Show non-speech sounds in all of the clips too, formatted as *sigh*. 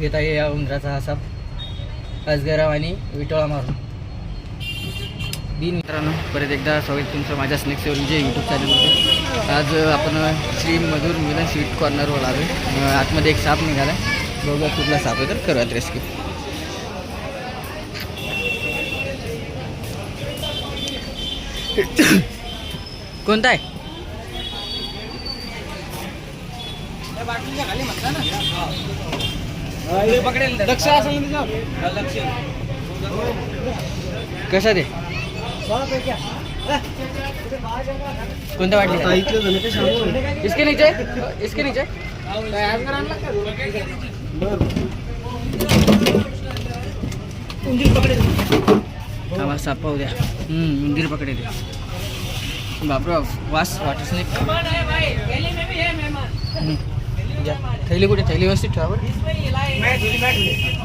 घेत आहे या उंदराचा हा साप अजगराव आणि विटोळा मारून. दिन मित्रांनो परत एकदा स्वागत तुमचं माझ्या स्नेक सेवनचे यूट्यूब चॅनलमध्ये आज आपण श्री मधुर मिलन स्वीट कॉर्नरवर आलो आहे आतमध्ये एक साप निघाला. बघूया कुठला साप आहे तर करूयात रेस्क्यू कोणता आहे? लक्ष असेल कशा ते कोणत्या इसके नीचे इसके नीचे आम्हाला साप पाहू द्या हम्म, उंदीर पकडेल बापरे बाप वास वाटच नाही द्या. थैली कुठे? थैली व्यवस्थित ठेवा बरं.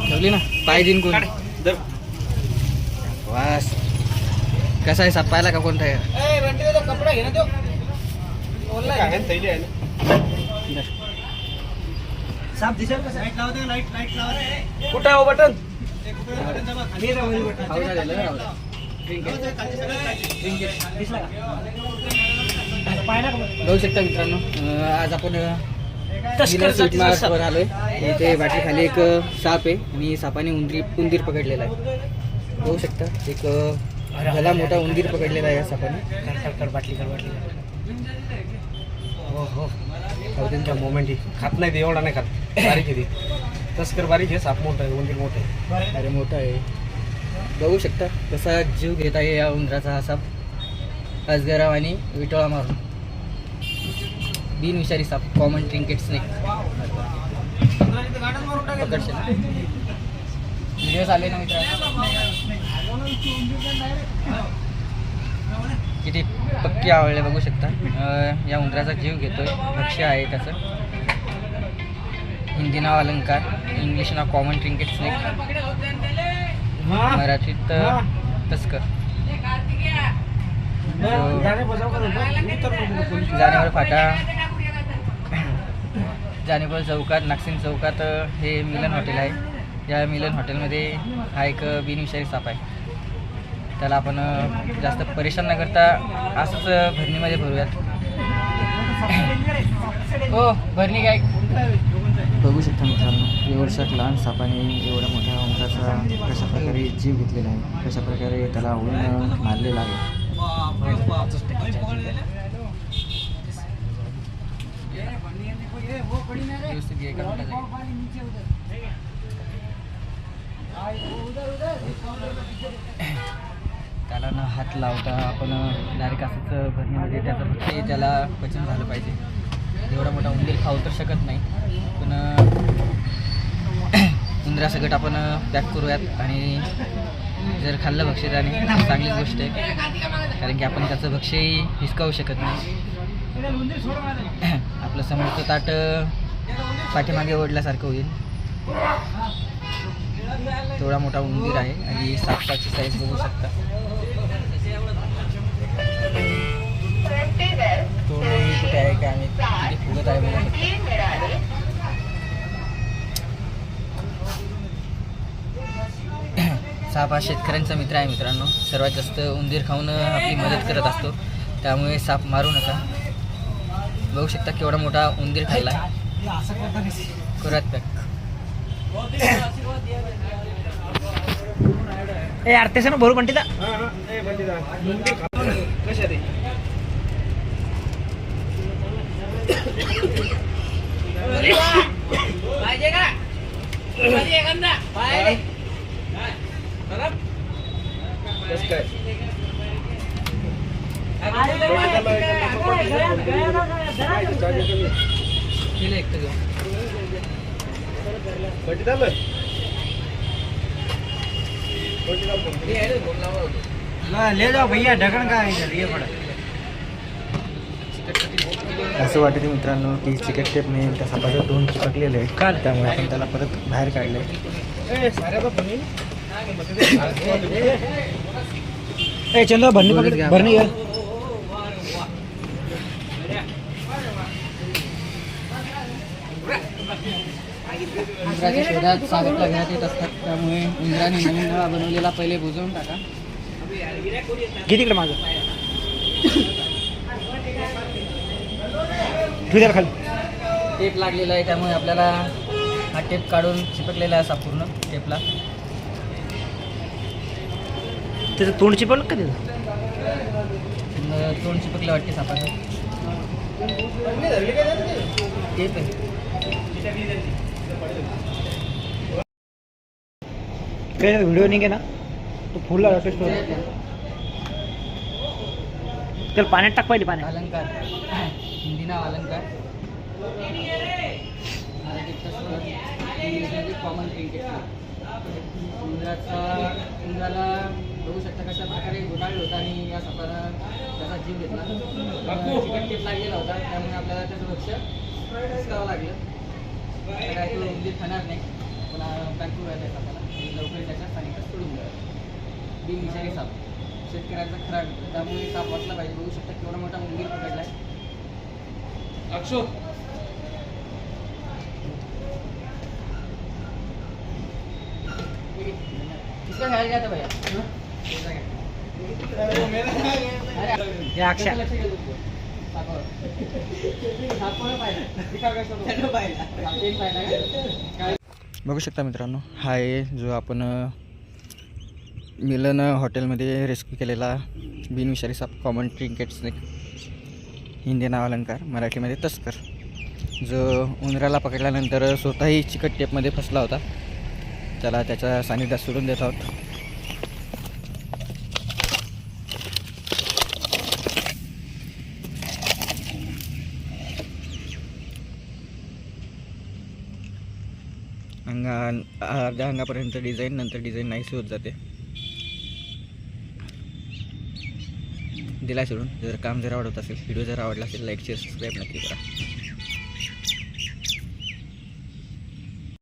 ठेवली ना? पाय दिन कोण? वास. कसा आहे? साप पाहिला का कोणता आहे? कपडा घे ना तो धर. साप दिसेल कसं लाइट लावते लाइट लाइट लावा कुठं आहे हो बटन? it. बघू शकता मित्रांनो. आज आपण तस्कर जातीचा साप. वर आलोय. इथे बाटली खाली एक साप आहे. आणि सापाने उंदरी उंदीर पकडलेला आहे. बघू शकता एक भला मोठा उंदीर पकडलेला आहे या सापाने. बाटली हो हो. त्यांच्या मोमेंट ही. खात नाही ते एवढा नाही खात. बारीक आहे ती. तस्कर बारीक आहे साप मोठं आहे उंदीर मोठं आहे. अरे मोठा आहे. बघू शकता कसा जीव घेत आहे या उंदराचा हा साप. अजगराव आणि विटोळा मारून. बिनविषारी साप कॉमन ट्रिंकेट स्नेक पकडशील व्हिडिओ आले ना मित्रांनो? किती पक्की आवडले बघू शकता. या उंदराचा जीव घेतोय. भक्ष्य आहे त्याचं. हिंदी नाव अलंकार इंग्लिश नाव कॉमन ट्रिंकेट स्नेक मराठीत तस्कर. जानेवारी फाटा जानेवारी चौकात नागसिंग चौकात हे मिलन हॉटेल आहे. या मिलन हॉटेलमध्ये हा एक बिनविषारी साप आहे. त्याला आपण जास्त परेशान न करता असंच भरणीमध्ये भरूयात. *coughs* हो भरणी काय? बघू शकता मित्रांनो एवढ्या लहान सापाने एवढ्या मोठ्या उंचाचा कशा प्रकारे जीव घेतलेला आहे कशा प्रकारे त्याला आवडून मारलेला आहे. एका मिनिटात. त्याला न हात लावता आपण डायरेक्ट असंच भरणीमध्ये त्याचं फक्त त्याला पचन झालं पाहिजे. एवढा मोठा उंदीर खाऊ तर शकत नाही. पण *clears throat* उंदरासकट आपण पॅक करूयात आणि जर खाल्लं भक्ष्य त्याने चांगलीच गोष्ट आहे. कारण की आपण त्याचं भक्ष्यही हिसकावू शकत नाही. *coughs* आपलं समोरचं ताट पाठीमागे ओढल्यासारखं होईल. तेवढा मोठा उंदीर आहे आणि सापाची साईज बघू शकता. साप हा शेतकऱ्यांचा मित्र आहे मित्रांनो. सर्वात जास्त उंदीर खाऊन आपली मदत करत असतो. त्यामुळे साप मारू नका. बघू शकता केवढा मोठा उंदीर खाल्ला करूयात पॅक. ए आरतेस ना भरू पण कशा ते. कसं काय झालं ले जाओ भैया ढकन का ये पड़ा असं वाटते मित्रांनो की चिकट टेपने त्या सापाच्या दोन चिकटलेले आहेत त्यामुळे आपण त्याला परत बाहेर काढले ए चंद्र भरणी पकड. भरणी घ्या. उंदराच्या शोधात सागरला घेण्यात येत असतात. त्यामुळे उंदराने नवीन नळा बनवलेला पहिले बुजवून टाका. घे तिकडे माझं ठेव खाली. टेप लागलेला आहे त्यामुळे आपल्याला हा टेप काढून चिपकलेला आहे असा पूर्ण टेपला. त्याचं तोंड चिपल का त्याचं न- तोंड चिपकलं वाटते सापाचं. काय व्हिडिओ निघे ना तो फुल टेस्ट त्याला पाण्यात टाक पाहिजे पाण्यात. अलंकार. हिंदी नाव अलंकार. कॉमन ट्रिंकेट उंदराचा उंदराला बघू शकता कशा प्रकारे घोटाळे होता आणि या सापानं त्याचा जीव घेतला. चिकन टेप लागलेला होता त्यामुळे आपल्याला त्याचं लक्ष करावं लागलं. काय तो उंदीर खाणार नाही पण बँकूर आहे त्या सापाला लवकर त्याच्या स्थानिकात सोडून द्यावं बिन विषारी साप. शेतकऱ्यांचा खरा मित्र. त्यामुळे साप वाचला पाहिजे. बघू शकता केवढा मोठा उंदीर पकडलाय. अक्षो किसका खायला था भैया बघू शकता मित्रांनो हा आहे जो आपण मिलन हॉटेलमध्ये रेस्क्यू केलेला बिनविषारी साप कॉमन ट्रिंकेट स्नेक हिंदी नाव अलंकार मराठीमध्ये तस्कर. जो उंदराला पकडल्यानंतर स्वतःही चिकट टेपमध्ये फसला होता. त्याला त्याच्या सानिध्यात सोडून देत आहोत. अर्ध्या अंगापर्यंत डिझाईन नंतर डिझाईन नाहीशी होत जाते. दिला सोडून. जर काम जर आवडत असेल व्हिडिओ जर आवडला असेल लाईक शेअर सबस्क्राईब नक्की करा.